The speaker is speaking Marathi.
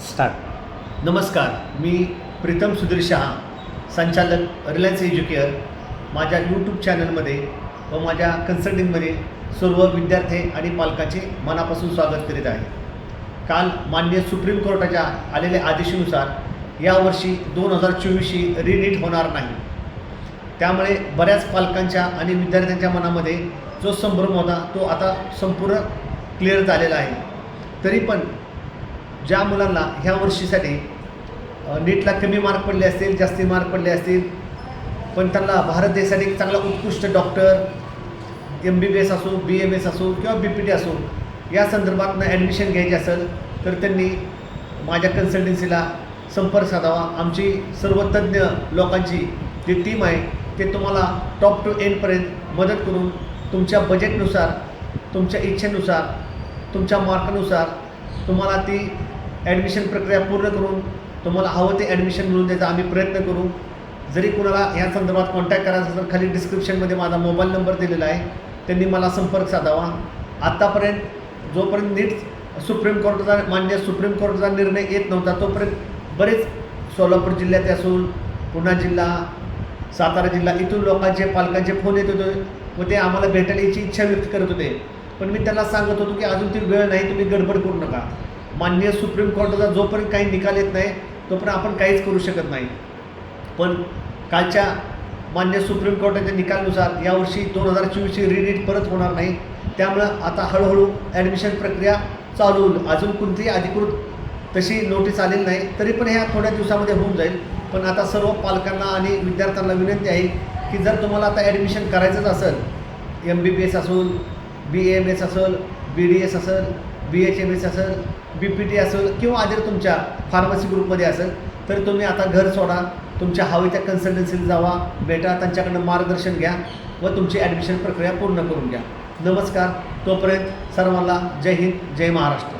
स्टार्ट नमस्कार मी प्रीतम सुधीर शहा संचालक रिलायन्स एज्युकेअर माझ्या यूट्यूब चॅनलमध्ये व माझ्या कन्सल्टिंगमध्ये सर्व विद्यार्थी आणि पालकांचे मनापासून स्वागत करीत आहे. काल मान्य सुप्रीम कोर्टाच्या आलेल्या आदेशानुसार यावर्षी दोन हजार चोवीसशी रिनीट होणार नाही. त्यामुळे बऱ्याच पालकांच्या आणि विद्यार्थ्यांच्या मनामध्ये जो संभ्रम होता तो आता संपूर्ण क्लिअर झालेला आहे. तरी पण ज्या मुलांना ह्या वर्षीसाठी नीटला कमी मार्क पडले असतील जास्ती मार्क पडले असतील पण त्यांना भारत देशासाठी एक चांगला उत्कृष्ट doctor M B B S असो बी एम एस असो किंवा बी पी टी असो या संदर्भातनं ॲडमिशन घ्यायची असेल तर त्यांनी माझ्या कन्सल्टन्सीला संपर्क साधावा. आमची सर्व तज्ज्ञ लोकांची जी टीम आहे ते तुम्हाला टॉप टू एंडपर्यंत मदत करून तुमच्या बजेटनुसार तुमच्या इच्छेनुसार तुमच्या मार्कानुसार तुम्हाला ती ॲडमिशन प्रक्रिया पूर्ण करून तुम्हाला हवं ते ॲडमिशन मिळवून द्यायचा आम्ही प्रयत्न करू. जरी कुणाला ह्या संदर्भात कॉन्टॅक्ट करायचा असेल तर खाली डिस्क्रिप्शनमध्ये माझा मोबाईल नंबर दिलेला आहे त्यांनी मला संपर्क साधावा. आत्तापर्यंत जोपर्यंत नीट सुप्रीम कोर्टाचा मान्य सुप्रीम कोर्टाचा निर्णय येत नव्हता तोपर्यंत बरेच सोलापूर जिल्ह्यात असून पुणा जिल्हा सातारा जिल्हा इथून लोकांचे पालकांचे फोन येत होते व ते आम्हाला भेटायची याची इच्छा व्यक्त करत होते. पण मी त्यांना सांगत होतो की अजून ती वेळ नाही तुम्ही गडबड करू नका. मान्य सुप्रीम कोर्टाचा जोपर्यंत काही निकाल येत नाही तोपर्यंत आपण काहीच करू शकत नाही. पण कालच्या मान्य सुप्रीम कोर्टाच्या निकालानुसार यावर्षी दोन हजार चोवीसची रिनीट परत होणार नाही. त्यामुळं आता हळूहळू ॲडमिशन प्रक्रिया चालू होईल. अजून कोणतीही अधिकृत तशी नोटीस आलेली नाही तरी पण ह्या थोड्या दिवसामध्ये होऊन जाईल. पण आता सर्व पालकांना आणि विद्यार्थ्यांना विनंती आहे की जर तुम्हाला आता ॲडमिशन करायचंच असेल एम बी बी एस असेल बी एम एस असेल बी डी एस असेल बी एच एम एस असेल बी पी टी असेल किंवा अदर तुमच्या फार्मसी ग्रुपमध्ये असेल तर तुम्ही आता घर सोडा तुमच्या हवी त्या कन्सल्टन्सीला जावा भेटा त्यांच्याकडनं मार्गदर्शन घ्या व तुमची ॲडमिशन प्रक्रिया पूर्ण करून घ्या. नमस्कार तोपर्यंत सर्वांना जय हिंद जय महाराष्ट्र.